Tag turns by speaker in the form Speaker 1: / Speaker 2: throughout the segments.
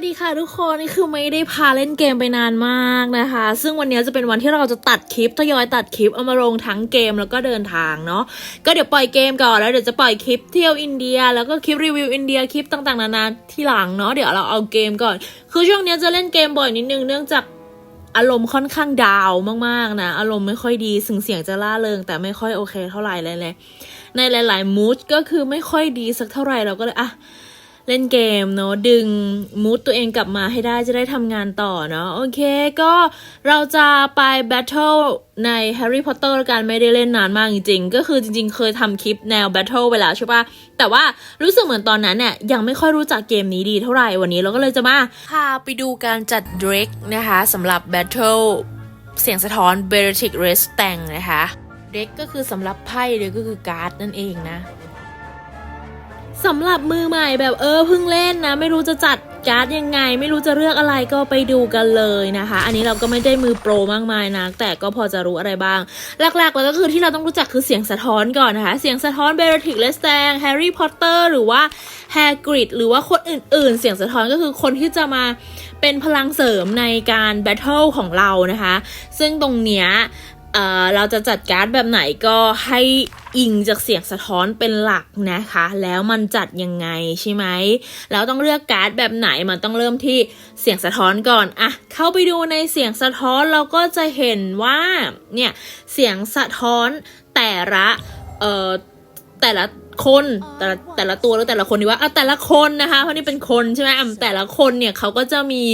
Speaker 1: วัสดีค่ะทุกคนนี่คือไม่ได้พาเล่นเกมไปนานมากนะคะ ซึ่งวันนี้จะเป็นวันที่เราจะตัดคลิปทยอยตัดคลิปเอามาลงทั้งเกมแล้วก็เดินทางเนาะก็เดี๋ยวปล่อยเกมก่อนแล้วเดี๋ยวจะปล่อยคลิปเที่ยวอินเดีย แล้วก็คลิปรีวิวอินเดียคลิปต่างๆนานาที่หลังเนาะเดี๋ยวเราเอาเกมก่อน คือช่วงนี้จะเล่นเกมบ่อยนิดนึงเนื่องจากอารมณ์ค่อนข้างดาวมากๆนะ อารมณ์ไม่ค่อยดีสึงเสียงจะล่าเริงแต่ไม่ค่อยโอเคเท่าไหร่เลยเลยในหลาย ๆมูดก็คือไม่ค่อยดีสักเท่าไหร่เราก็เลยอะ เล่นเกมเนาะดึงมูดตัวเองกลับมาให้ได้จะได้ทำงานต่อเนาะโอเคก็เราจะไปแบทเทิลใน Harry Potter แล้วกันไม่ได้เล่นนานมากจริงๆ ก็คือจริงๆ เคยทำคลิปแนวแบทเทิลไปแล้วใช่ปะแต่ว่ารู้สึกเหมือนตอนนั้นเนี่ยยังไม่ค่อยรู้จักเกมนี้ดีเท่าไหร่วันนี้เราก็เลยจะมาพาไปดูการจัดดรกนะคะสำหรับแบทเทิลเสียงสะท้อน b e r e t i c r e s t a n g นะคะเด็กก็คือสำหรับไพ่เด็กก็คือการ์ดนั่นเองนะ สำหรับมือใหม่แบบเออเพิ่งเล่นนะ ไม่รู้จะจัดการ์ดยังไง ไม่รู้จะเลือกอะไรก็ไปดูกันเลยนะคะ อันนี้เราก็ไม่ได้มือโปรมากมายนะแต่ก็พอจะรู้อะไรบ้าง หลักๆแล้วก็คือที่เราต้องรู้จักคือเสียงสะท้อนก่อนนะคะ เสียงสะท้อนเบรติกเลสแตงแฮร์รี่พอตเตอร์หรือว่าแฮกริดหรือว่าคนอื่นๆ เสียงสะท้อนก็คือคนที่จะมาเป็นพลังเสริมในการแบทเทิลของเรานะคะ ซึ่งตรงเนี้ย เราจะจัดการ์ดแบบไหนก็ให้อิงจากเสียงสะท้อนเป็นหลักนะคะ แล้วมันจัดยังไงใช่ไหมแล้วต้องเลือกการ์ดแบบไหนมันต้องเริ่มที่เสียงสะท้อนก่อนอะเข้าไปดูในเสียงสะท้อนเราก็จะเห็นว่าเนี่ยเสียงสะท้อนแต่ละเอ่อแต่ละคนแต่ละแต่ละตัวแล้วแต่ละคนดีว่าอะแต่ละคนนะคะเพราะนี่เป็นคนใช่ไหมอะแต่ละคนเนี่ยเขาก็จะมี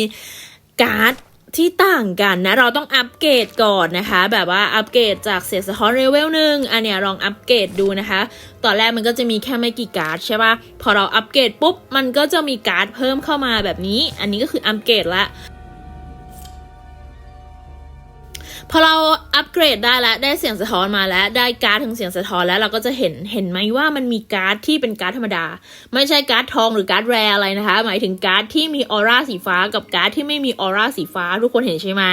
Speaker 1: การ์ด ที่ต่างกันนะ เราต้องอัปเกรดก่อนนะคะ แบบว่าอัปเกรดจากเสียงสะท้อนเลเวลหนึ่งอันเนี้ยลองอัปเกรดดูนะคะ ตอนแรกมันก็จะมีแค่ไม่กี่การ์ดใช่ปะพอเราอัปเกรดปุ๊บ มันก็จะมีการ์ดเพิ่มเข้ามาแบบนี้ อันนี้ก็คืออัปเกรดละ พอเราอัปเกรดได้แล้วได้เสียงสะท้อนมาแล้วได้การ์ดถึงเสียงสะท้อนแล้วเราก็จะเห็นเห็นไหมว่ามันมีการ์ดที่เป็นการ์ดธรรมดา ไม่ใช่การ์ดทองหรือการ์ดแรอะไรนะคะ หมายถึงการ์ดที่มีออร่าสีฟ้ากับการ์ดที่ไม่มีออร่าสีฟ้า ทุกคนเห็นใช่ไหม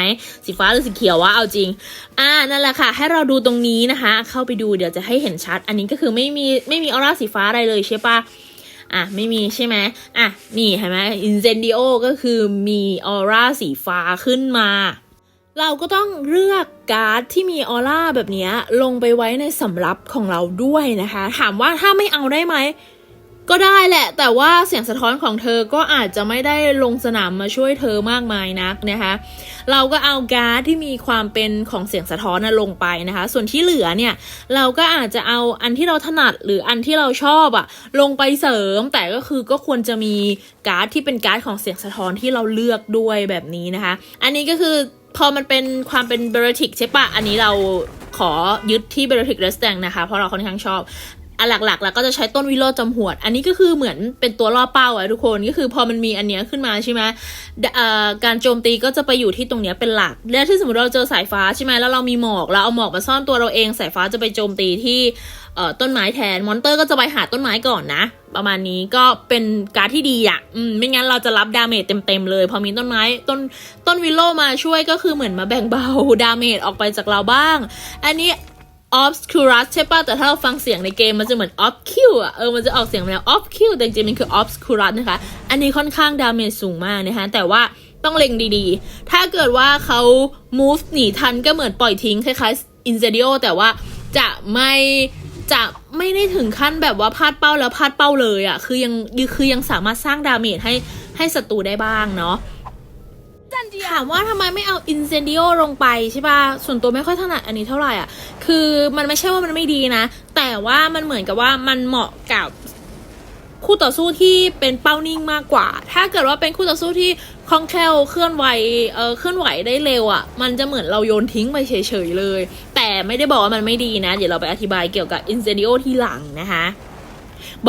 Speaker 1: สีฟ้าหรือสีเขียววะเอาจริง อ่านั่นแหละค่ะ ให้เราดูตรงนี้นะคะ เข้าไปดูเดี๋ยวจะให้เห็นชัด อันนี้ก็คือไม่มีไม่มีออร่าสีฟ้าอะไรเลยใช่ปะอะไม่มีใช่ไหมอะนี่เห็นไหมอินเซนดิโอก็คือมีออร่าสีฟ้าขึ้นมา เราก็ต้องเลือกการ์ดที่มีออร่าแบบนี้ลงไปไว้ในสำรับของเราด้วยนะคะ ถามว่าถ้าไม่เอาได้ไหม ก็ได้แหละ แต่ว่าเสียงสะท้อนของเธอก็อาจจะไม่ได้ลงสนามมาช่วยเธอมากมายนักนะคะ เราก็เอาการ์ดที่มีความเป็นของเสียงสะท้อนนะลงไปนะคะ ส่วนที่เหลือเนี่ย เราก็อาจจะเอาอันที่เราถนัดหรืออันที่เราชอบอะลงไปเสริม แต่ก็คือก็ควรจะมีการ์ดที่เป็นการ์ดของเสียงสะท้อนที่เราเลือกด้วยแบบนี้นะคะ อันนี้ก็คือ พอมันเป็นความเป็นเบรติกใช่ปะอันนี้เราขอยึดที่เบรติกเรสแตงนะคะ เพราะเราค่อนข้างชอบอันหลักๆแล้วก็จะใช้ต้นวิโรจน์จำหวด อันนี้ก็คือเหมือนเป็นตัวล่อเป้าอะทุกคน ก็คือพอมันมีอันเนี้ยขึ้นมาใช่ไหมการโจมตีก็จะไปอยู่ที่ตรงเนี้ยเป็นหลัก แล้วที่สมมติเราเจอสายฟ้าใช่ไหมแล้วเรามีหมอก เราเอาหมอกมาซ่อนตัวเราเอง สายฟ้าจะไปโจมตีที่ ต้นไม้แทน มอนเตอร์ก็จะไปหาต้นไม้ก่อนนะ ประมาณนี้ก็เป็นการที่ดีอะอืมไม่งั้นเราจะรับดาเมจเต็มๆเลย พอมีต้นไม้ต้นต้นวิโลมาช่วยก็คือเหมือนมาแบ่งเบาดาเมจออกไปจากเราบ้าง อันนี้ obscurus ใช่ป่ะ แต่ถ้าเราฟังเสียงในเกมมันจะเหมือน obsc อะ เออ มันจะออกเสียงแนว obsc แต่จริงๆมันคือ obscurus นะคะ อันนี้ค่อนข้างดาเมจสูงมากนะคะแต่ว่าต้องเล็งดีๆ ถ้าเกิดว่าเขา move หนีทันก็เหมือนปล่อยทิ้ง คล้ายๆ incendio แต่ว่าจะไม่ จะไม่ได้ถึงขั้นแบบว่าพลาดเป้าแล้วพลาดเป้าเลยอะ่ะคือยังคือยังสามารถสร้างดาเมจให้ให้ศัตรูได้บ้างเนาะถามว่าทำไมไม่เอา incendio ลงไปใช่ป่ะ ส่วนตัวไม่ค่อยถนัดอันนี้เท่าไหร่อะ คือมันไม่ใช่ว่ามันไม่ดีนะ แต่ว่ามันเหมือนกับว่ามันเหมาะกับคู่ต่อสู้ที่เป็นเป้านิ่งมากกว่า ถ้าเกิดว่าเป็นคู่ต่อสู้ที่ คล่องแคล่วเคลื่อนไหวเออเคลื่อนไหวได้เร็วอะ มันจะเหมือนเราโยนทิ้งไปเฉยๆเลย แต่ไม่ได้บอกว่ามันไม่ดีนะ เดี๋ยวเราไปอธิบายเกี่ยวกับ incendio ที่หลังนะคะ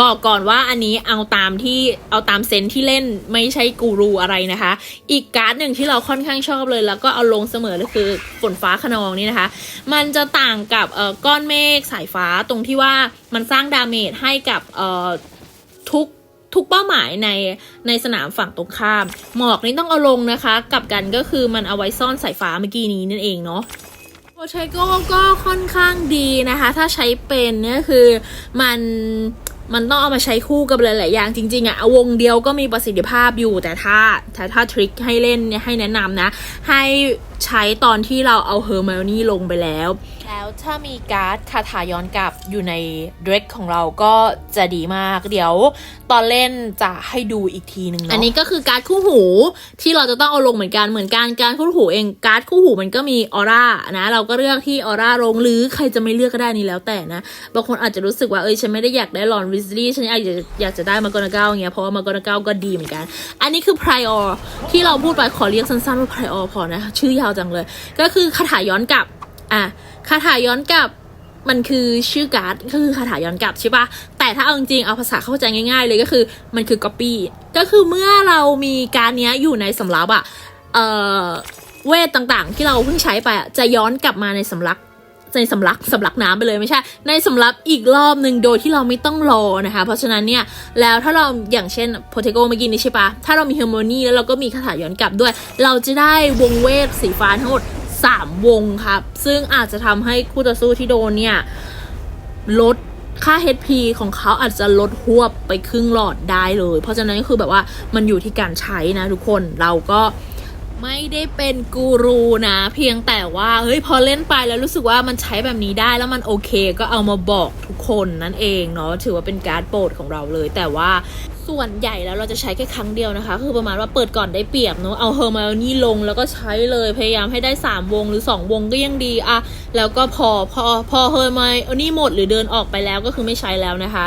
Speaker 1: บอกก่อนว่าอันนี้เอาตามที่เอาตามเซนที่เล่นไม่ใช่กูรูอะไรนะคะ อีกการ์ดหนึ่งที่เราค่อนข้างชอบเลย แล้วก็เอาลงเสมอเลยคือฝนฟ้าขนองนี่นะคะ มันจะต่างกับเอ่อก้อนเมฆสายฟ้าตรงที่ว่ามันสร้างดาเมจให้กับเอ่อ ทุกเป้าหมายในในสนามฝั่งตรงข้าม หมอกนี้ต้องเอาลงนะคะ กลับกันก็คือมันเอาไว้ซ่อนสายฟ้าเมื่อกี้นี้นั่นเองเนาะโอเทโก้ก็ค่อนข้างดีนะคะ ถ้าใช้เป็นเนี่ยคือมันมันต้องเอามาใช้คู่กับหลาย ๆ อย่างจริง ๆอะวงเดียวก็มีประสิทธิภาพอยู่แต่ถ้าถ้าถ้าทริคให้เล่นเนี่ยให้แนะนำนะ ให้ใช้ตอนที่เราเอาเฮอร์ i ม n นี่ลงไปแล้ว แล้วถ้ามีการ์ดคาถาย้อนกลับอยู่ในเดรกของเราก็จะดีมาก เดี๋ยวตอนเล่นจะให้ดูอีกทีหนึ่งเนาะอันนี้ก็คือการ์ดคู่หูที่เราจะต้องเอาลงเหมือนกันเหมือนกันการคู่หูเองการ์ดคู่หูมันก็มีออร่านะเราก็เลือกที่ออร่าลงหรือใครจะไม่เลือกก็ได้นี่แล้วแต่นะบางคนอาจจะรู้สึกว่าเอ้ยฉันไม่ได้อยากได้ลอนวิสลี่ฉันอยากจะอยากจะได้มาโกนาเกลอย่าเงี้ยเพราะว่ามาโกนาเกลก็ดีเหมือนกัน อันนี้คือ prior ที่เราพูดไปขอเรียกสั้นๆว่า prior พอนะชื่อยาวจังเลย ก็คือคาถาย้อนกลับอะ คาถาย้อนกลับมันคือชื่อการ์ดก็คือคาถาย้อนกลับใช่ปะแต่ถ้าเอาจริงเอาภาษาเข้าใจง่ายๆ เลยก็คือมันคือ copy ก็คือเมื่อเรามีการเนี้ยอยู่ในสำรับอะเอ่อเวทต่างๆ ที่เราเพิ่งใช้ไปอะจะย้อนกลับมาในสำรับในสำลักสำลักน้ำไปเลยไม่ใช่ ในสำรับอีกรอบหนึ่งโดยที่เราไม่ต้องรอนะคะ เพราะฉะนั้นเนี่ยแล้วถ้าเราอย่างเช่นโพเทโกเมื่อกี้นี้ใช่ปะถ้าเรามีเฮอร์โมนีแล้วเราก็มีคาถาย้อนกลับด้วย เราจะได้วงเวทสีฟ้าทั้งหมด 3 วงครับ ซึ่งอาจจะทำให้คู่ต่อสู้ที่โดนเนี่ย ลดค่า HP ของเขาอาจจะลดหวบไปครึ่งหลอดได้เลย เพราะฉะนั้นก็คือแบบว่ามันอยู่ที่การใช้นะทุกคนเราก็ ไม่ได้เป็นกูรูนะ เพียงแต่ว่าเฮ้ยพอเล่นไปแล้วรู้สึกว่ามันใช้แบบนี้ได้แล้วมันโอเคก็เอามาบอกทุกคนนั่นเองเนาะถือว่าเป็นการ์ดโปรดของเราเลย แต่ว่าส่วนใหญ่แล้วเราจะใช้แค่ครั้งเดียวนะคะ คือประมาณว่าเปิดก่อนได้เปรียบเนาะเอาเฮอร์มานี่ลงแล้วก็ใช้เลยพยายามให้ได้ 3 วงหรือ 2 วงก็ยังดีอะแล้วก็พอพอพอเฮอร์มานี่หมดหรือเดินออกไปแล้วก็คือไม่ใช้แล้วนะคะ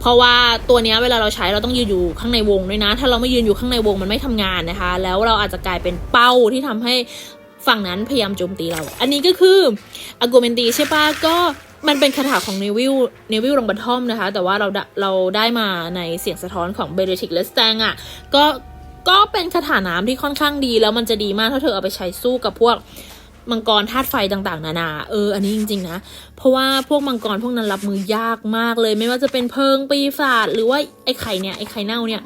Speaker 1: เพราะว่าตัวนี้เวลาเราใช้เราต้องยืนอยู่ข้างในวงด้วยนะ ถ้าเราไม่ยืนอยู่ข้างในวงมันไม่ทำงานนะคะ แล้วเราอาจจะกลายเป็นเป้าที่ทำให้ฝั่งนั้นพยายามโจมตีเรา อันนี้ก็คืออากูเมนตีใช่ปะก็มันเป็นคาถาของเนวิลเนวิลลงบัตทอมนะคะ แต่ว่าเราเราได้มาในเสียงสะท้อนของเบเดติกเลสแตงอะก็ก็เป็นคาถาน้ำที่ค่อนข้างดีแล้วมันจะดีมากถ้าเธอเอาไปใช้สู้กับพวก มังกรธาตุไฟต่างๆ นานา เออ อันนี้จริง ๆ นะ เพราะว่าพวกมังกรพวกนั้นรับมือยากมากเลย ไม่ว่าจะเป็นเพิงปีศาจหรือว่าไอ้ไข่เนี่ยไอ้ไข่เน่าเนี่ย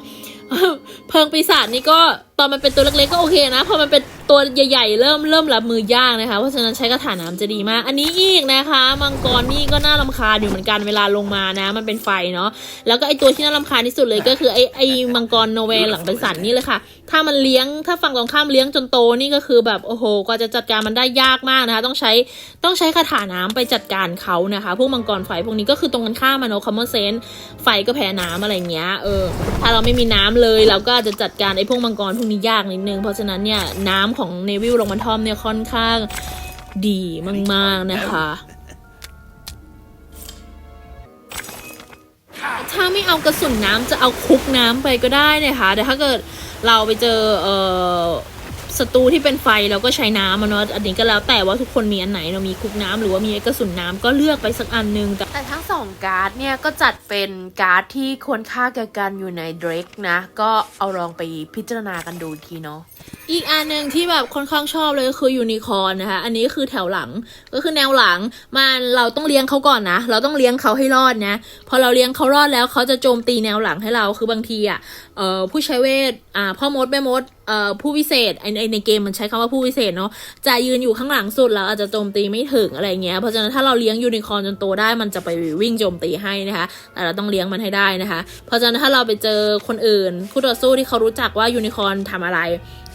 Speaker 1: เพิงปีศาจนี่ก็ตอนมันเป็นตัวเล็กๆก็โอเคนะพอมันเป็นตัวใหญ่ๆ เริ่มเริ่มรับมือยากนะคะ เพราะฉะนั้นใช้กระถาน้ำจะดีมาก อันนี้อีกนะคะมังกรนี่ก็น่ารำคาญอยู่เหมือนกันเวลาลงมานะ มันเป็นไฟเนาะแล้วก็ไอตัวที่น่ารำคาญที่สุดเลยก็คือไอไอมังกรโนเวลหลังเป็นสันนี่เลยค่ะถ้ามันเลี้ยงถ้าฝั่งตรงข้ามเลี้ยงจนโตนี่ก็คือแบบโอ้โหกว่าจะจัดการมันได้ยากมากนะคะ ต้องใช้ต้องใช้คาถาน้ำไปจัดการเขานะคะ พวกมังกรไฟพวกนี้ก็คือตรงกันข้ามมาเนาะคอมมอนเซนไฟก็แพ้น้ำอะไรเงี้ยเออถ้าเราไม่มีน้ำเลยเราก็จะจัดการไอ้พวกมังกรพวกนี้ยากนิดนึง เพราะฉะนั้นเนี่ยน้ำของเนวิลลงมาทอมเนี่ยค่อนข้างดีมากๆนะคะถ้าไม่เอากระสุนน้ำจะเอาคุกน้ำไปก็ได้นะคะแต่ถ้าเกิด เราไปเจอเอ่อศัตรูที่เป็นไฟเราก็ใช้น้ำอะเนาะอันนี้ก็แล้วแต่ว่าทุกคนมีอันไหนเรามีคุกน้ำหรือว่ามีกระสุนน้ำก็เลือกไปสักอันหนึงแต่ทั้งสองการ์ดเนี่ยก็จัดเป็นการ์ดที่ควรค่าแก่กันอยู่ในเดรกนะ ก็เอาลองไปพิจารณากันดูอีกทีเนาะ อีกอันหนึ่งที่แบบค่อนข้างชอบเลยก็คือยูนิคอร์นนะคะ อันนี้คือแถวหลังก็คือแนวหลังมันเราต้องเลี้ยงเขาก่อนนะ เราต้องเลี้ยงเขาให้รอดนะพอเราเลี้ยงเขารอดแล้วเขาจะโจมตีแนวหลังให้เราคือบางทีอะเอ่อผู้ใช้เวทอ่าพ่อมดแม่มดเอ่อผู้วิเศษไอในเกมมันใช้คำว่าผู้วิเศษเนาะจะยืนอยู่ข้างหลังสุดแล้วอาจจะโจมตีไม่ถึงอะไรเงี้ยเพราะฉะนั้นถ้าเราเลี้ยงยูนิคอร์นจนโตได้มันจะไปวิ่งโจมตีให้นะคะแต่เราต้องเลี้ยงมันให้ได้นะคะ เพราะฉะนั้นถ้าเราไปเจอคนอื่นคู่ต่อสู้ที่เขารู้จักว่ายูนิคอร์นทำอะไร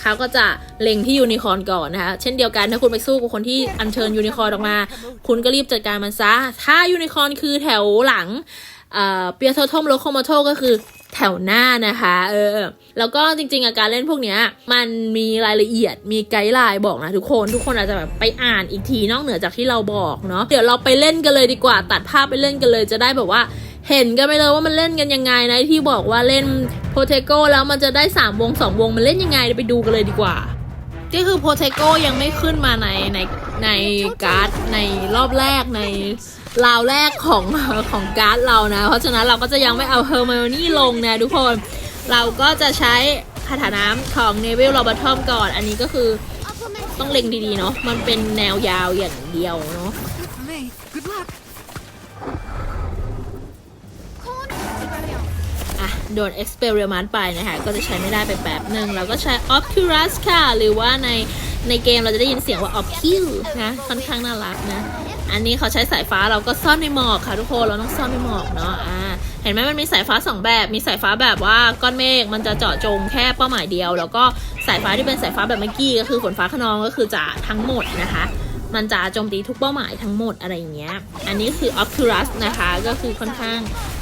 Speaker 1: เขาก็จะเล็งที่ยูนิคอร์นก่อนนะคะเช่นเดียวกันถ้าคุณไปสู้กับคนที่อัญเชิญยูนิคอร์นออกมา คุณก็รีบจัดการมันซะ ถ้ายูนิคอร์นคือแถวหลังเปียโททมโลโคโมโทก็คือแถวหน้านะคะ เออ แล้วก็จริงๆอาการเล่นพวกเนี้ย มันมีรายละเอียด มีไกด์ไลน์บอกนะทุกคน ทุกคนอาจจะแบบไปอ่านอีกทีนอกเหนือจากที่เราบอกเนาะ เดี๋ยวเราไปเล่นกันเลยดีกว่า ตัดภาพไปเล่นกันเลยจะได้แบบว่า เห็นกันไปเลยว่ามันเล่นกันยังไงนะที่บอกว่าเล่นโพเทโกแล้วมันจะได้ 3 วง 2 วง มันเล่นยังไงไปดูกันเลยดีกว่า ก็คือโพเทโกยังไม่ขึ้นมาในในในการ์ดในรอบแรกในราวแรกของของการ์ดเรานะ เพราะฉะนั้นเราก็จะยังไม่เอาเฮอร์ i ม n นี่ลงนะทุกคน เราก็จะใช้คาถาน้ำของเนวิลโรบัตทอมก่อน อันนี้ก็คือต้องเล็งดีๆเนาะ มันเป็นแนวยาวอย่างเดียวเนาะ โดน experiment ไปนะคะก็จะใช้ไม่ได้ไปแบบหนึ่งเราก็ใช้ Oculus ค่ะ หรือว่าในในเกมเราจะได้ยินเสียงว่าออฟคิวนะค่อนข้างน่ารักนะ อันนี้เขาใช้สายฟ้าเราก็ซ่อนในหมอกค่ะทุกคนเราต้องซ่อนในหมอกเนาะอ่าเห็นไหมมันมีสายฟ้าสองแบบ มีสายฟ้าแบบว่าก้อนเมฆมันจะเจาะจงแค่เป้าหมายเดียว แล้วก็สายฟ้าที่เป็นสายฟ้าแบบเมื่อกี้ก็คือฝนฟ้าขนองก็คือจะทั้งหมดนะคะ มันจะโจมตีทุกเป้าหมายทั้งหมดอะไรอย่างเงี้ย อันนี้คือ Oculus นะคะ ก็คือค่อนข้าง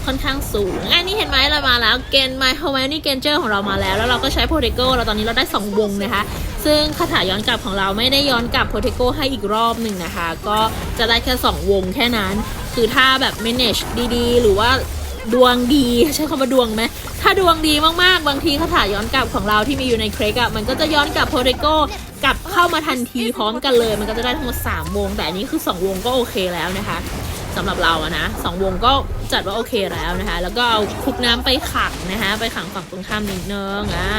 Speaker 1: ค่อนข้างสูง อันนี้เห็นไหมเรามาแล้วเกน My h o m a n y g a n g e r ของเรามาแล้ว แล้วเราก็ใช้ p o t e c o เราตอนนี้เราได้ 2 วงนะคะ ซึ่งคาถาย้อนกลับของเราไม่ได้ย้อนกลับ p o t e c o ให้อีกรอบหนึ่งนะคะ ก็จะได้แค่ 2 วงแค่นั้น คือถ้าแบบ manage ดีๆ หรือว่าดวงดี ใช้คำว่าดวงไหม ถ้าดวงดีมากๆ บางทีคาถาย้อนกลับของเราที่มีอยู่ในเครกอะมันก็จะย้อนกลับ p o t e c o กลับเข้ามาทันทีพร้อมกันเลย มันก็จะได้ทั้งหมด3วง แต่อันนี้คือ 2 วงก็โอเคแล้วนะคะสำหรับเราอะนะสองวงก็จัดว่าโอเคแล้วนะคะ แล้วก็เอาคุกน้ำไปขังนะคะไปขังฝั่งตรงข้ามนิดนึงอะ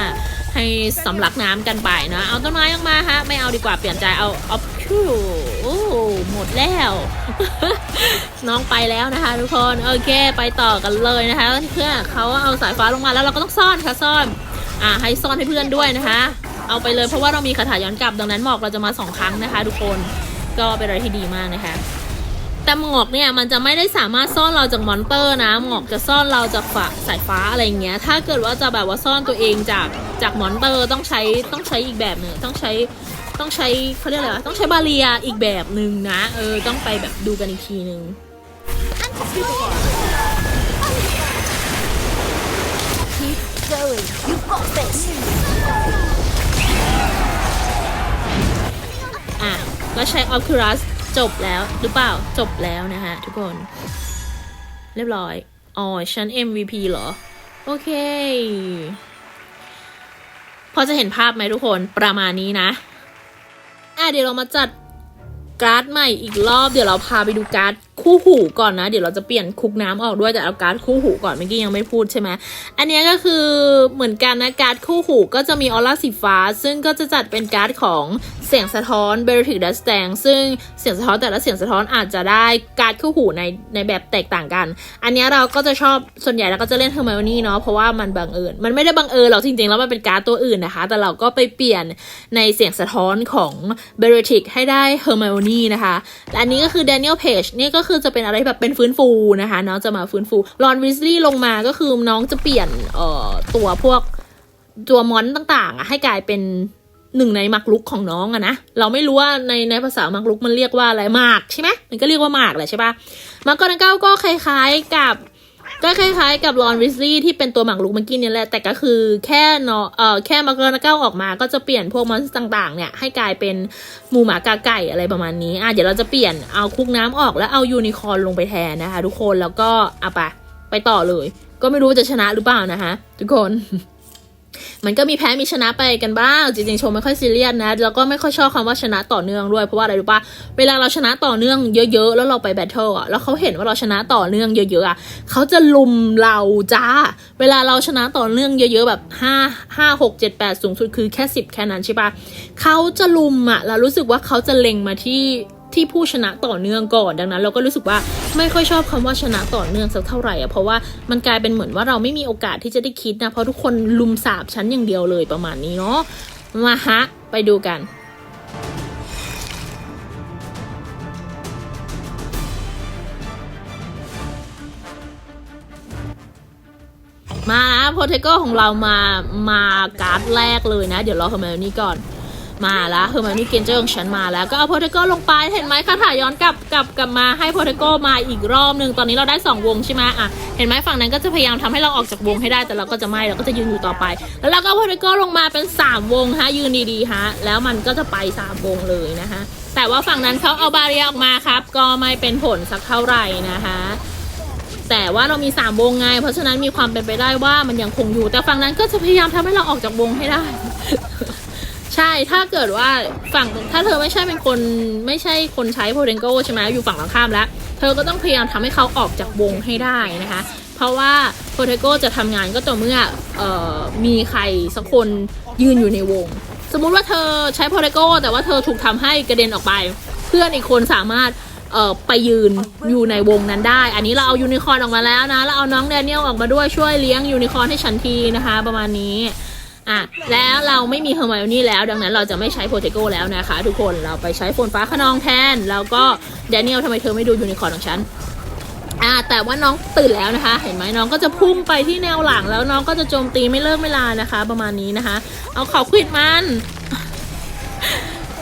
Speaker 1: ให้สำลักน้ำกันไปนะเอาต้นไม้ออกมาฮะไม่เอาดีกว่าเปลี่ยนใจเอาออฟคิว หมดแล้ว น้องไปแล้วนะคะทุกคนโอเคไปต่อกันเลยนะคะเพื่อนเขาเอาสายฟ้าลงมาแล้วเราก็ต้องซ่อนค่ะซ่อนอ่าให้ซ่อนให้เพื่อนด้วยนะคะ เอาไปเลยเพราะว่าเรามีคาถาย้อนกลับดังนั้นหมอกเราจะมาสองครั้งนะคะ ทุกคนก็เป็นอะไรที่ดีมากนะคะแต่หมอกเนี่ยมันจะไม่ได้สามารถซ่อนเราจากมอนเตอร์นะหมอกจะซ่อนเราจากฝาสายฟ้าอะไรอย่างเงี้ย ถ้าเกิดว่าจะแบบว่าซ่อนตัวเองจากจากมอนเตอร์ต้องใช้ต้องใช้อีกแบบหนึ่งต้องใช้ ต้องใช้เขาเรียกอะไรวะต้องใช้บาเรียอีกแบบหนึ่งนะ เออ ต้องไปแบบดูกันอีกทีหนึ่งอะก็ใช้ Oculus จบแล้วหรือเปล่าจบแล้วนะคะทุกคน เรียบร้อย อ๋อ ฉัน MVP เหรอ โอเคพอจะเห็นภาพไหมทุกคนประมาณนี้นะ อะเดี๋ยวเรามาจัดการ์ดใหม่อีกรอบ เดี๋ยวเราพาไปดูการ์ด คู่หูก่อนนะ เดี๋ยวเราจะเปลี่ยนคุกน้ำออกด้วยแต่เอาการ์ดคู่หูก่อนเมื่อกี้ยังไม่พูดใช่ไหมอันนี้ก็คือเหมือนกันนะการ์ดคู่หูก็จะมีออร่าสีฟ้า ซึ่งก็จะจัดเป็นการ์ดของเสียงสะท้อนเบร t ิกดัสแตงซึ่งเสียงสะท้อนแต่ละเสียงสะท้อนอาจจะได้การ์ดคู่หูในในแบบแตกต่างกัน อันนี้เราก็จะชอบส่วนใหญ่เราก็จะเล่นเทอร์มินี่เนาะเพราะว่ามันบังเอิญมันไม่ได้บังเอิญหรอกจริงๆแล้วมันเป็นการ์ดตัวอื่นนะคะ แต่เราก็ไปเปลี่ยนในเสียงสะท้อนของเบร t ิกให้ได้เฮอร์ i o นี่นะคะและอันนี้ก็คือ Daniel Page นี่ก็คือจะเป็นอะไรแบบเป็นฟื้นฟูนะคะน้องจะมาฟื้นฟูรอนวิสลี่ลงมาก็คือน้องจะเปลี่ยนเอ่อตัวพวกตัวมอนต่างๆให้กลายเป็นหนึ่งในมักลุกของน้องอะนะ เราไม่รู้ว่าในในภาษามักลุกมันเรียกว่าอะไรหมากใช่ไหมมันก็เรียกว่าหมากแหละใช่ปะมักกอนเก้าก็คล้ายๆกับ ก็คล้ายๆกับรอนวิสลี่ที่เป็นตัวหมากรุกเมื่อกี้นี่แหละ แต่ก็คือแค่เนาะเอ่อแค่มักกอนาเก้าออกมาก็จะเปลี่ยนพวกมอนสเตอร์ต่างๆ เนี่ย ให้กลายเป็นหมูหมากาไก่อะไรประมาณนี้อะเดี๋ยวเราจะเปลี่ยนเอาคุกน้ำออกแล้วเอายูนิคอร์นลงไปแทนนะคะ ทุกคนแล้วก็เอาไปไปต่อเลย ก็ไม่รู้จะชนะหรือเปล่านะคะทุกคน มันก็มีแพ้มีชนะไปกันบ้าง จริงๆชมไม่ค่อยซีเรียสนะ แล้วก็ไม่ค่อยชอบคำว่าชนะต่อเนื่องด้วย เพราะว่าอะไรรู้ปะเวลาเราชนะต่อเนื่องเยอะๆ แล้วเราไปแบทเทิลอะ แล้วเขาเห็นว่าเราชนะต่อเนื่องเยอะๆอะเขาจะลุมเราจ้า เวลาเราชนะต่อเนื่องเยอะๆแบบห้าห้าหกเจ็ดแปดสูงสุดคือแค่สิบแค่นั้นใช่ปะเขาจะลุมอะ เรารู้สึกว่าเขาจะเล็งมาที่ ที่ผู้ชนะต่อเนื่องก่อน ดังนั้น เราก็รู้สึกว่าไม่ค่อยชอบคำว่าชนะต่อเนื่องสักเท่าไหร่อะเพราะว่ามันกลายเป็นเหมือนว่าเราไม่มีโอกาสที่จะได้คิดนะเพราะทุกคนลุมสาบชั้นอย่างเดียวเลยประมาณนี้เนาะมาฮะไปดูกันมาแล้วโพเทโกของเรามามาการ์ดแรกเลยนะ เดี๋ยวรอเฮอร์ไมโอนี่ก่อน มาแล้วเฮอร์ไมโอนี่เกนเจอร์ของฉันมาแล้วก็เอาโพเทโก้ลงไปเห็นไหมคาถาย้อนกลับกลับกลับมาให้โพเทโก้มาอีกรอบหนึ่งตอนนี้เราได้ 2 วงใช่ไหมอะเห็นไหมฝั่งนั้นก็จะพยายามทำให้เราออกจากวงให้ได้แต่เราก็จะไม่เราก็จะยืนอยู่ต่อไป แล้วเราก็โพเทโก้ลงมาเป็น 3 วงฮะยืนดีๆฮะแล้วมันก็จะไป 3 วงเลยนะคะแต่ว่าฝั่งนั้นเขาเอาบาเรียออกมาครับ ก็ไม่เป็นผลสักเท่าไหร่นะคะแต่ว่าเรามี 3 วงไง เพราะฉะนั้นมีความเป็นไปได้ว่ามันยังคงอยู่ แต่ฝั่งนั้นก็จะพยายามทำให้เราออกจากวงให้ได้ ใช่ถ้าเกิดว่าฝั่งถ้าเธอไม่ใช่เป็นคนไม่ใช่คนใช้โพเทนโกใช่ไหมอยู่ฝั่งตรงข้ามแล้ว เธอก็ต้องพยายามทำให้เขาออกจากวงให้ได้นะคะ เพราะว่าโพเทโกจะทำงานก็ต่อเมื่อเออมีใครสักคนยืนอยู่ในวง สมมุติว่าเธอใช้โพเทโกแต่ว่าเธอถูกทำให้กระเด็นออกไป เพื่อนอีกคนสามารถไปยืนอยู่ในวงนั้นได้ อันนี้เราเอายูนิคอร์นออกมาแล้วนะ แล้วเอาน้องแดเนียลออกมาด้วยช่วยเลี้ยงยูนิคอร์นให้ฉันทีนะคะ ประมาณนี้ อะแล้วเราไม่มีเฮอร์ไมโอนี่แล้ว ดังนั้นเราจะไม่ใช้โปเทโกแล้วนะคะ ทุกคนเราไปใช้ฝนฟ้าขนองแทน แล้วก็แดเนียลทำไมเธอไม่ดูยูนิคอร์นของฉันอ่าแต่ว่าน้องตื่นแล้วนะคะ เห็นไหมน้องก็จะพุ่งไปที่แนวหลังแล้วน้องก็จะโจมตีไม่เลิกไม่ลานะคะ ประมาณนี้นะคะ เอาเขาควิดมัน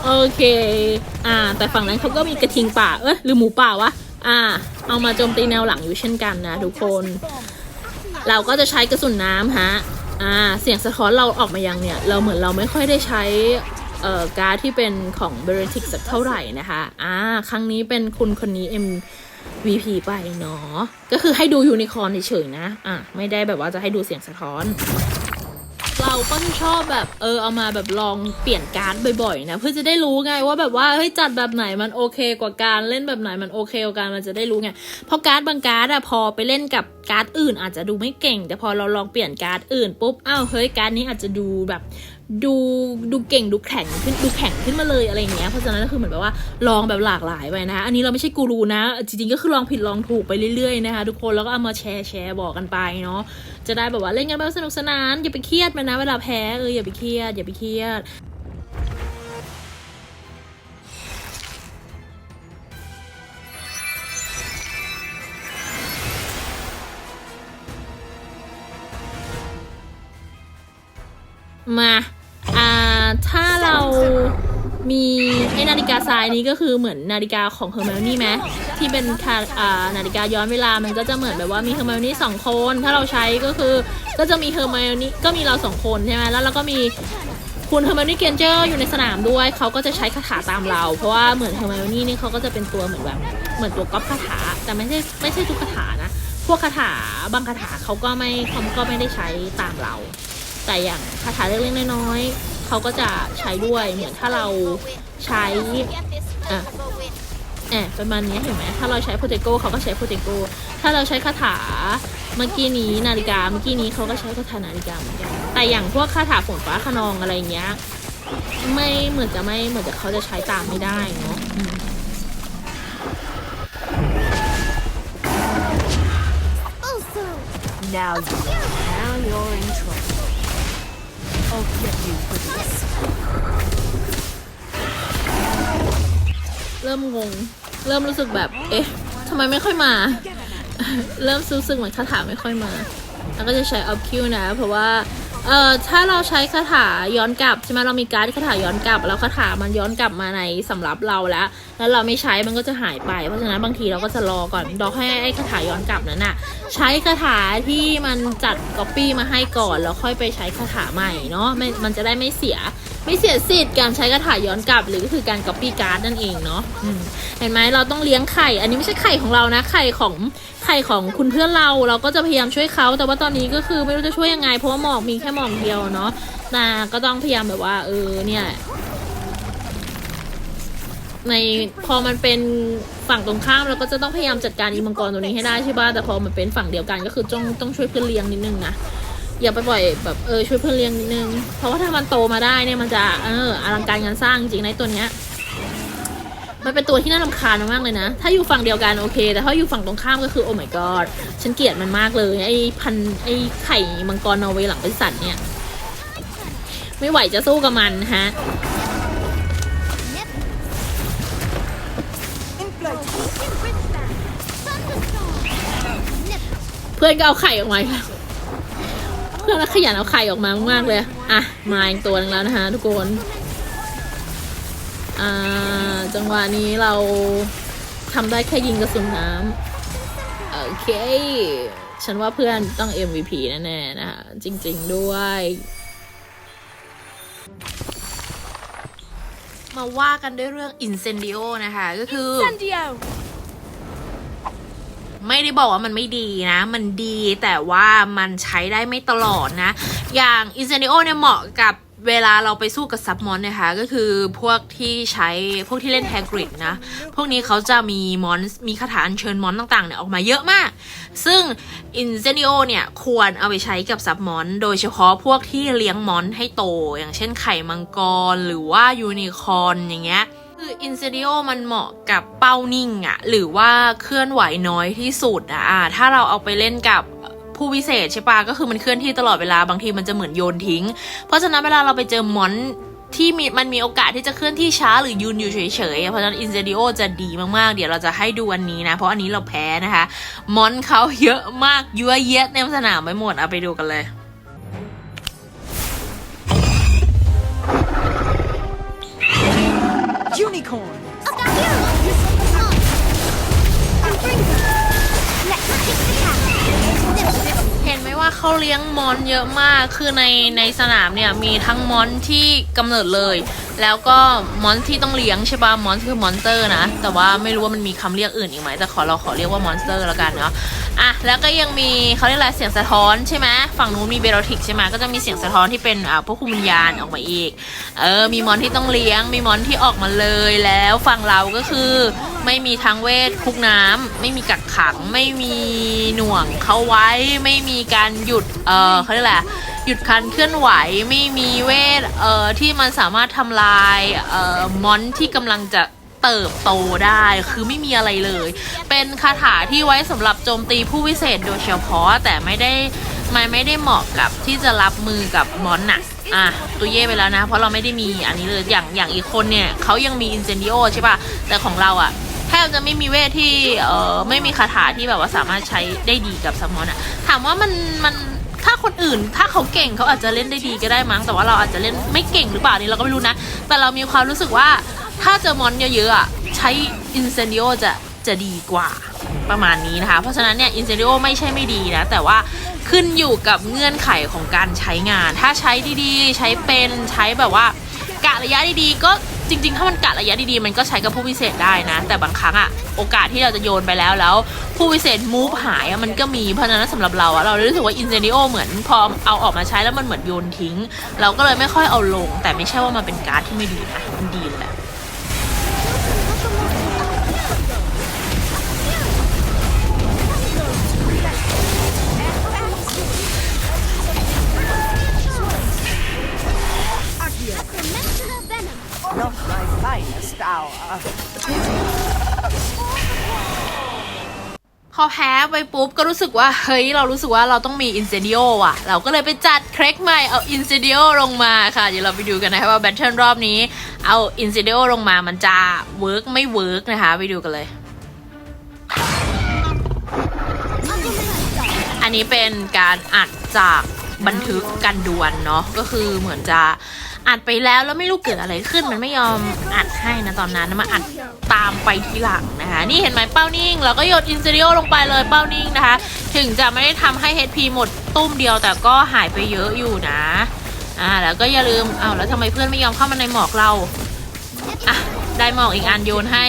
Speaker 1: โอเค อ่า แต่ฝั่งนั้นเขาก็มีกระทิงป่า เอ้ยหรือหมูป่าวะ อ่า เอามาโจมตีแนวหลังอยู่เช่นกันนะทุกคน เราก็จะใช้กระสุนน้ำฮะ อ่าเสียงสะท้อนเราออกมายังเนี่ย เราเหมือนเราไม่ค่อยได้ใช้เอ่อการ์ดที่เป็นของเบรติกสักเท่าไหร่นะคะอ่าครั้งนี้เป็นคุณคนนี้ MVP ไปเนาะก็คือให้ดูยูนิคอร์นเฉยๆนะอะไม่ได้แบบว่าจะให้ดูเสียงสะท้อน เราก็ชอบแบบเออเอามาแบบลองเปลี่ยนการ์ดบ่อยๆนะเพื่อจะได้รู้ไงว่าแบบว่าเฮ้ยจัดแบบไหนมันโอเคกว่าการเล่นแบบไหนมันโอเคกว่าการมันจะได้รู้ไงเพราะการ์ดบางการ์ดอะพอไปเล่นกับการ์ดอื่น อาจจะดูไม่เก่ง แต่พอเราลองเปลี่ยนการ์ดอื่นปุ๊บอ้าวเฮ้ยการ์ดนี้อาจจะดูแบบดูดูเก่งดูแข็งขึ้นดูแข็งขึ้นมาเลยอะไรอย่างเงี้ยเพราะฉะนั้นก็คือเหมือนแบบว่าลองแบบหลากหลายไปนะอันนี้เราไม่ใช่กูรูนะ จริงๆก็คือลองผิดลองถูกไปเรื่อยๆนะคะทุกคนแล้วก็เอามาแชร์แชร์บอกกันไปเนาะ จะได้แบบว่าเล่นกันแบบสนุกสนานอย่าไปเครียดมันนะเวลาแพ้เอออย่าไปเครียดอย่าไปเครียดมา อ่า ถ้าเรา มีไอนาฬิกาทรายนี้ก็คือเหมือนนาฬิกาของเฮอร์ i ม n นี่ไหมที่เป็นคาอ่านาฬิกาย้อนเวลามันก็จะเหมือนแบบว่ามีเฮอร์ i ม n นี่สองคน ถ้าเราใช้ก็คือก็จะมีเฮอร์ i ม n นี่ก็มีเราสองคนใช่ไหมแล้วเราก็มีคุณเฮอร์ i ม n นี่เกนเจอร์อยู่ในสนามด้วยเขาก็จะใช้คาถาตามเรา เพราะว่าเหมือนเฮอร์ i ม n นี่นี่เขาก็จะเป็นตัวเหมือนแบบเหมือนตัวก๊อปคาถา แต่ไม่ใช่ไม่ใช่ทุกคาถานะ พวกคาถาบางคาถาเขาก็ไม่เขาก็ไม่ได้ใช้ตามเรา แต่อย่างคาถาเล็กๆน้อยๆ เขาก็จะใช้ด้วยเหมือนถ้าเราใช้อะแอบประมาณนี้เห็นไหมถ้าเราใช้โปรเทโกเขาก็ใช้โปรเทโกถ้าเราใช้คาถาเมื่อกี้นี้นาฬิกาเมื่อกี้นี้เขาก็ใช้คาถานาฬิกาเหมือนกันแต่อย่างพวกคาถาฝนฟ้าขนองอะไรเงี้ยไม่เหมือนจะไม่เหมือนจะเขาจะใช้ตามไม่ได้เนาะอืม
Speaker 2: Also,
Speaker 1: ริ่มงง เริ่มรู้สึกแบบ เอ๊ะทำไมไม่ค่อยมา เริ่มรู้สึกเหมือนคาถาไม่ค่อยมา แล้วก็จะใช้ออฟคิวนะ เพราะว่า เอ่อ ถ้าเราใช้คาถาย้อนกลับใช่ไหมเรามีการ์ดคาถาย้อนกลับ แล้วคาถามันย้อนกลับมาในสำรับเราแล้ว แล้วเราไม่ใช้มันก็จะหายไป เพราะฉะนั้นบางทีเราก็จะรอก่อนรอให้ไอ้คาถาย้อนกลับนั้นน่ะ ใช้คาถาที่มันจัดก๊อปปี้มาให้ก่อน แล้วค่อยไปใช้คาถาใหม่เนาะมันจะได้ไม่เสีย ไม่เสียสิทธิ์การใช้คาถาย้อนกลับ หรือก็คือการก๊อปปี้การ์ดนั่นเองเนาะเห็นไหมเราต้องเลี้ยงไข่ อันนี้ไม่ใช่ไข่ของเรานะ ไข่ของไข่ของคุณเพื่อนเรา เราก็จะพยายามช่วยเขาแต่ว่าตอนนี้ก็คือไม่รู้จะช่วยยังไง เพราะว่าหมอกมีแค่หมอกเดียวเนาะนาก็ต้องพยายามแบบว่า เออเนี่ยในพอมันเป็นฝั่งตรงข้ามเราก็จะต้องพยายามจัดการอีมังกรตัวนี้ให้ได้ใช่ป่ะแต่พอมันเป็นฝั่งเดียวกันก็คือต้องต้องช่วยเพื่อนเลี้ยงนิดนึงนะ อย่าไปปล่อยแบบเออช่วยเพื่อนเลี้ยงนิดนึง เพราะว่าถ้ามันโตมาได้เนี่ยมันจะเอออลังการงานสร้างจริงในตัวเนี้ยมันเป็นตัวที่น่ารำคาญมากๆเลยนะ ถ้าอยู่ฝั่งเดียวกันโอเค แต่ถ้าอยู่ฝั่งตรงข้ามก็คือโอ้ my god ฉันเกลียดมันมากเลย ไอ้พันไอ้ไข่มังกรนอร์เวย์หลังเป็นสัตว์เนี่ย ไม่ไหวจะสู้กับมันฮะเพื่อนก็เอาไข่ออกมาแล้ว เพื่อนก็ขยันเอาไข่ออกมามากๆเลย อะ มาอีกตัวหนึงแล้วนะคะทุกคน อ่า จังหวะนี้เราทำได้แค่ยิงกระสุนน้ำ โอเค ฉันว่าเพื่อนต้อง MVP แน่ๆนะคะจริง ๆ ด้วยมาว่ากันด้วยเรื่อง Incendio นะคะ ก็คือ
Speaker 3: Sandio!
Speaker 1: ไม่ได้บอกว่ามันไม่ดีนะ มันดีแต่ว่ามันใช้ได้ไม่ตลอดนะ อย่าง i n c e n d i o เนี่ยเหมาะกับเวลาเราไปสู้กับซับมอนนะคะ ก็คือพวกที่ใช้พวกที่เล่นแฮกริดนะ พวกนี้เขาจะมีมอนมีคาถาอัญเชิญมอนต่างๆเนี่ยออกมาเยอะมาก ซึ่ง i n c e n d i o เนี่ยควรเอาไปใช้กับซับมอน โดยเฉพาะพวกที่เลี้ยงมอนให้โต อย่างเช่นไข่มังกรหรือว่ายูนิคอร์นอย่างเงี้ย คืออินเซ d ิโอมันเหมาะกับเป้านิ่งอะหรือว่าเคลื่อนไหวน้อยที่สุดอะอะถ้าเราเอาไปเล่นกับผู้วิเศษใช่ปะก็คือมันเคลื่อนที่ตลอดเวลาบางทีมันจะเหมือนโยนทิ้ง เพราะฉะนั้นเวลาเราไปเจอมอนที่มีมันมีโอกาสที่จะเคลื่อนที่ช้าหรือยืนอยู่เฉยๆ เพราะฉะนั้นอินเซดิโอจะดีมากๆ เดี๋ยวเราจะให้ดูอันนี้นะ เพราะอันนี้เราแพ้นะคะ มอนเขาเยอะมากยั่วเยะเต็มสนามไปหมดเอาไปดูกันเลย corn. ว่าเขาเลี้ยงมอนเยอะมาก คือในในสนามเนี่ยมีทั้งมอนที่กำเนิดเลย แล้วก็มอนที่ต้องเลี้ยงใช่ปะมอนคือมอนสเตอร์นะ แต่ว่าไม่รู้ว่ามันมีคำเรียกอื่นอีกไหม แต่ขอเราขอเรียกว่ามอนสเตอร์แล้วกันเนาะ อะ แล้วก็ยังมีเขาเรียกอะไรเสียงสะท้อนใช่ไหมฝั่งนู้นมีเบโรติกใช่ไหมก็จะมีเสียงสะท้อนที่เป็นอ่าพวกคุมวิญญาณออกมาอีก เออ มีมอนที่ต้องเลี้ยง มีมอนที่ออกมาเลย แล้วฝั่งเราก็คือไม่มีทางเวทคุกน้ำไม่มีกักขัง ไม่มีหน่วงเขาไว้ ไม่มีการหยุด เออเขาเรียกอะไรอะหยุดการเคลื่อนไหวไม่มีเวท เอ่อ ที่มันสามารถทำลาย เอ่อ มอนที่กำลังจะเติบโตได้ คือไม่มีอะไรเลย เป็นคาถาที่ไว้สำหรับโจมตีผู้วิเศษโดยเฉพาะ แต่ไม่ได้มันไม่ได้เหมาะกับที่จะรับมือกับมอนน่ะ อะตัวเย่ไปแล้วนะ เพราะเราไม่ได้มีอันนี้เลย อย่างอย่างอีกคนเนี่ยเขายังมีอินเซนดิโอใช่ป่ะ แต่ของเราอะ บจะไม่มีเวทที่เอ่อไม่มีคาถาที่แบบว่าสามารถใช้ได้ดีกับซัมมอนอะถามว่ามันมันถ้าคนอื่นถ้าเขาเก่งเขาอาจจะเล่นได้ดีก็ได้มั้งแต่ว่าเราอาจจะเล่นไม่เก่งหรือเปล่านี่เราก็ไม่รู้นะ แต่เรามีความรู้สึกว่าถ้าเจอมอนเยอะๆอะใช้อินเซนดิโอจะจะดีกว่าประมาณนี้นะคะ เพราะฉะนั้นเนี่ยอินเซนดิโอไม่ใช่ไม่ดีนะ แต่ว่าขึ้นอยู่กับเงื่อนไขของการใช้งาน ถ้าใช้ดีๆ ใช้เป็นใช้แบบว่า กะระยะดีๆ ก็จริง ๆ ถ้ามันกะระยะดีๆ มันก็ใช้กับผู้พิเศษได้นะ แต่บางครั้งอะโอกาสที่เราจะโยนไปแล้วแล้ว ผู้พิเศษมูฟหายอะมันก็มีเพราะฉะนั้นสำหรับเราอะเรารู้สึกว่าอินเซนิโอเหมือนพอเอาออกมาใช้แล้วมันเหมือนโยนทิ้ง เราก็เลยไม่ค่อยเอาลง แต่ไม่ใช่ว่ามันเป็นการ์ดที่ไม่ดีนะมันดีเลยแหละ
Speaker 3: next hour.
Speaker 1: พอแพ้ไปปุ๊บก็รู้สึกว่า เฮ้ย เรารู้สึกว่าเราต้องมีอินเซเดียอะ เราก็เลยไปจัดเครกใหม่เอาอินเซเดียลงมาค่ะ เดี๋ยวเราไปดูกันนะคะว่าแบทเทิลรอบนี้ เอาอินเซเดียลลงมามันจะเวิร์กไม่เวิร์กนะคะ ไปดูกันเลย อันนี้เป็นการอัดจากบันทึกการดวลเนาะก็คือเหมือนจะ อัดไปแล้วแล้วไม่รู้เกิดอะไรขึ้นมันไม่ยอมอัดให้นะตอนนั้นมาอัดตามไปทีหลังนะคะ นี่เห็นไหมเป้านิ่งเราก็โยนอินเซเดียลลงไปเลยเป้านิ่งนะคะ ถึงจะไม่ได้ทำให้ HP หมดตุ้มเดียวแต่ก็หายไปเยอะอยู่นะอ่าแล้วก็อย่าลืมเอาแล้วทำไมเพื่อนไม่ยอมเข้ามาในหมอกเราอะได้หมอกอีกอันโยนให้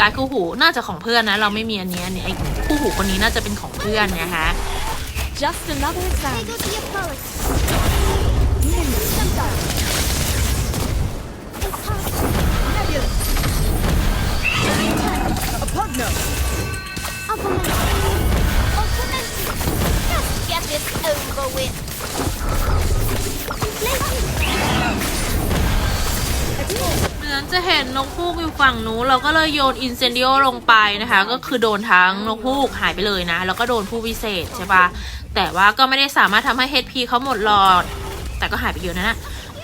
Speaker 1: การดคู่หูน่าจะของเพื่อนนะ เราไม่มีอันนี้อันนี้ไอ้คู่หูคนนี้น่าจะเป็นของเพื่อนนะคะ
Speaker 3: Just another exam.
Speaker 2: They go to your forest.
Speaker 3: A pugno.
Speaker 2: Augmented. Augmented. Just get this over with. Inflated.
Speaker 1: เหมือนจะเห็นนกฮูกอยู่ฝั่งนู้นเราก็เลยโยนอินเซนดิโอลงไปนะคะ ก็คือโดนทั้งนกฮูกหายไปเลยนะ แล้วก็โดนผู้พิเศษใช่ปะแต่ว่าก็ไม่ได้สามารถทำให้ HP เขาหมดหลอด แต่ก็หายไปเยอะนะนะ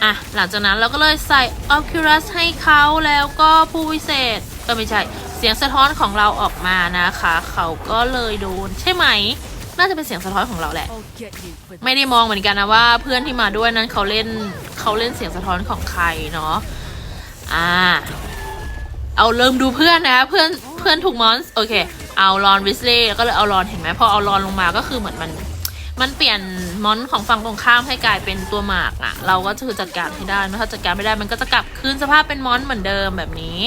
Speaker 1: อะ หลังจากนั้นเราก็เลยใส่ Oculus ให้เขาแล้วก็ผู้พิเศษก็ไม่ใช่ เสียงสะท้อนของเราออกมานะคะ เขาก็เลยโดนใช่ไหม น่าจะเป็นเสียงสะท้อนของเราแหละ
Speaker 3: I'll get you for
Speaker 1: ไม่ได้มองเหมือนกันนะว่า เพื่อนที่มาด้วยนั้นเขาเล่นเขาเล่นเสียงสะท้อนของใครเนาะอ่าเอาเริ่มดูเพื่อนนะเพื่อนเพื่อนถูกมอนส์โอเค เอารอนวิสเลย์แล้วก็เลยเอารอนเห็นไหมพอเอารอนลงมาก็คือเหมือนมันมันเปลี่ยนมอนของฝั่งตรงข้ามให้กลายเป็นตัวหมากอะ่ะเราก็คือจัดการให้ได้ถ้าจัดการไม่ได้มันก็จะกลับคืนสภาพเป็นมอนเหมือนเดิมแบบนี้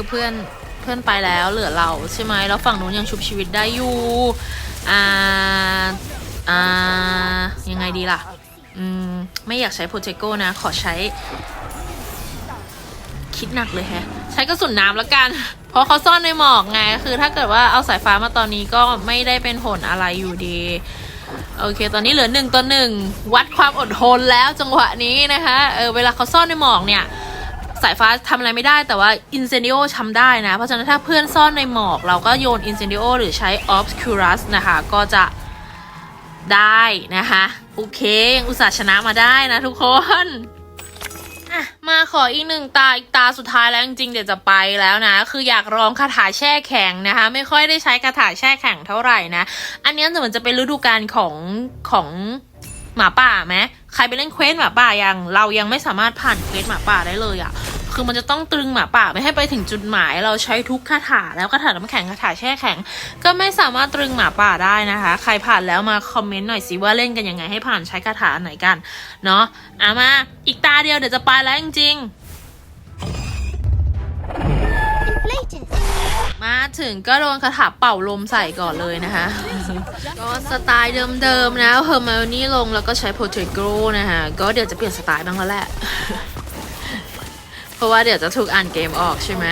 Speaker 1: คือเพื่อนเพื่อนไปแล้วเหลือเราใช่ไหมแล้วฝั่งนู้นยังชุบชีวิตได้อยู่อ่าอ่ายังไงดีล่ะอืมไม่อยากใช้โปรเจโก้นะ ขอใช้ คิดหนักเลยแฮะ ใช้กระสุนน้ำแล้วกัน เพราะเขาซ่อนในหมอกไง คือถ้าเกิดว่าเอาสายฟ้ามาตอนนี้ก็ไม่ได้เป็นผลอะไรอยู่ดีโอเค ตอนนี้เหลือหนึ่งต่อหนึ่งวัดความอดทนแล้วจังหวะนี้นะคะ เออ เวลาเขาซ่อนในหมอกเนี่ย สายฟ้าทำอะไรไม่ได้แต่ว่าอินเซ d ดิโอทำได้นะ เพราะฉะนั้นถ้าเพื่อนซ่อนในหมอก เราก็โยนอินเซ d ดิโอหรือใช้ obscurus นะคะ ก็จะได้นะคะ โอเค ยังอุตส่าห์ชนะมาได้นะทุกคนอะมาขออีกหนึ่งตาอีกตาสุดท้ายแล้วจริงๆเดี๋ยวจะไปแล้วนะ คืออยากลองคาถาแช่แข็งนะคะ ไม่ค่อยได้ใช้คาถาแช่แข็งเท่าไหร่นะ อันนี้เหมือนจะเป็นฤดูกาลของของหมาป่าไหม ครไปเล่นเควสหมาป่ายังเรายังไม่สามารถผ่านเควสหมาป่าได้เลยอะ่ะคือมันจะต้องตรึงหมาป่าไม่ให้ไปถึงจุดหมาย เราใช้ทุกคาถาแล้วคาถาน้ำแข็งคาถาแช่แข็ง ก็ไม่สามารถตรึงหมาป่าได้นะคะ ใครผ่านแล้วมาคอมเมนต์หน่อยสิว่าเล่นกันยังไงให้ผ่านใช้คาถาไหนกันเนาะอะมาอีกตาเดียวเดี๋ยวจะไปแล้วจริงๆ มาถึงก็โดนคาถาเป่าลมใส่ก่อนเลยนะคะ ก็สไตล์เดิมๆนะเฮอร์มานี่ลงแล้วก็ใช้โปรเทโกนะคะก็เดี๋ยวจะเปลี่ยนสไตล์บ้างแล้วแหละ เพราะว่าเดี๋ยวจะถูกอ่านเกมออกใช่ไหม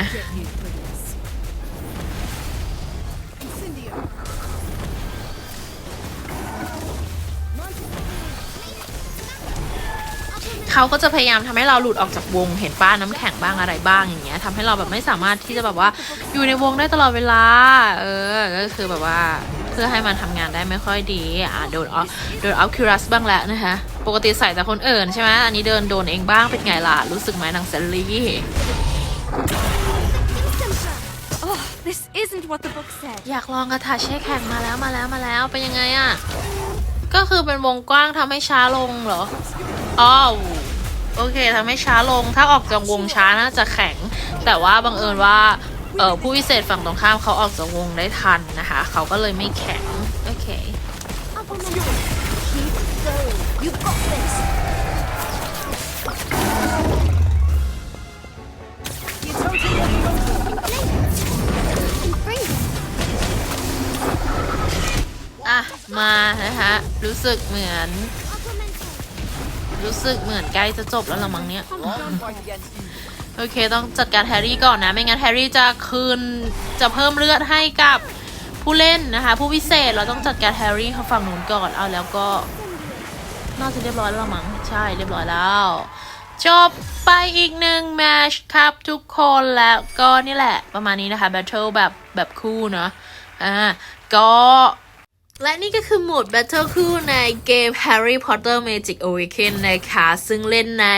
Speaker 1: เขาก็จะพยายามทำให้เราหลุดออกจากวง เห็นป้าน้ำแข็งบ้างอะไรบ้างอย่างเงี้ยทำให้เราแบบไม่สามารถที่จะแบบว่าอยู่ในวงได้ตลอดเวลา เออ ก็คือแบบว่าเพื่อให้มันทำงานได้ไม่ค่อยดี อะโดนออโดนเอาคิรัสบ้างแล้วนะคะ ปกติใส่แต่คนอื่นใช่ไหมอันนี้เดินโดนเองบ้างเป็นไงล่ะ รู้สึกไหมนางเซลลี่
Speaker 3: Oh, this isn't what the book said.
Speaker 1: อยากลองกระถาแช่แข็งมาแล้วมาแล้วมาแล้วเป็นยังไงอะก็คือเป็นวงกว้างทำให้ช้าลงเหรออ๋อ โอเคทำให้ช้าลง ถ้าออกจากวงช้าน่าจะแข็ง แต่ว่าบังเอิญว่าเออผู้พิเศษฝั่งตรงข้ามเขาออกจากวงได้ทันนะคะ เขาก็เลยไม่แข็ง โอเค
Speaker 2: Up on the Keep going. You got this. You totally Inflated.
Speaker 1: อะ มานะคะ รู้สึกเหมือน
Speaker 2: Augmented.
Speaker 1: รู้สึกเหมือนใกล้จะจบแล้วละมั้งเนี่ย โอเค ต้องจัดการแฮร์รี่ก่อนนะ ไม่งั้นแฮร์รี่จะคืนจะเพิ่มเลือดให้กับผู้เล่นนะคะ ผู้พิเศษเราต้องจัดการแฮร์รี่เขาฝั่งนู้นก่อนเอาแล้วก็น่าจะเรียบร้อยแล้วมั้งใช่เรียบร้อยแล้วจบไปอีกหนึ่งแมชครับทุกคนแล้วก็นี่แหละประมาณนี้นะคะแบทเทิลแบบแบบคู่เนาะอ่าก็ และนี่ก็คือโหมด Battle คู่ในเกม Harry Potter Magic Awaken นะคะ ซึ่งเล่นใน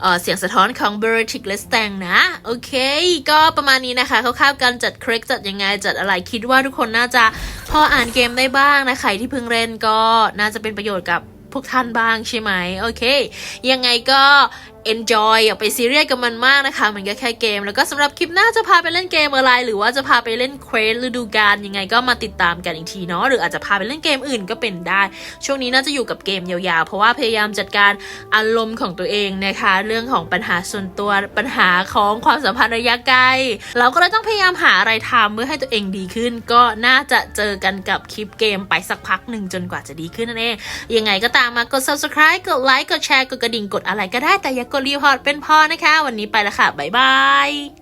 Speaker 1: เเสียงสะท้อนของ b e r t i c l e s t a n g นะ โอเค ก็ประมาณนี้นะคะคร่าวๆการจัดเครกจัดยังไง จัดอะไรคิดว่าทุกคนน่าจะพออ่านเกมได้บ้างนะใครที่เพิ่งเล่นก็น่าจะเป็นประโยชน์กับพวกท่านบ้างใช่ไหม โอเค ยังไงก็ enjoy อย่าไปซีเรียสกับมันมากนะคะ มันก็แค่เกม แล้วก็สำหรับคลิปหน้าจะพาไปเล่นเกมอะไร หรือว่าจะพาไปเล่นเควสฤดูกาลยังไงก็มาติดตามกันอีกทีเนาะหรืออาจจะพาไปเล่นเกมอื่นก็เป็นได้ ช่วงนี้น่าจะอยู่กับเกมยาวๆ เพราะว่าพยายามจัดการอารมณ์ของตัวเองนะคะ เรื่องของปัญหาส่วนตัวปัญหาของความสัมพันธ์ระยะไกลเราก็เลยต้องพยายามหาอะไรทำเพื่อให้ตัวเองดีขึ้น ก็น่าจะเจอกันกับคลิปเกมไปสักพักหนึ่งจนกว่าจะดีขึ้นนั่นเองยังไงก็ตามมากด subscribe กดไลค์กดแชร์กดกระดิ่งกดอะไรก็ได้แต่อย่ากดรีพอร์ตเป็นพอนะคะ วันนี้ไปแล้วค่ะ บ๊ายบาย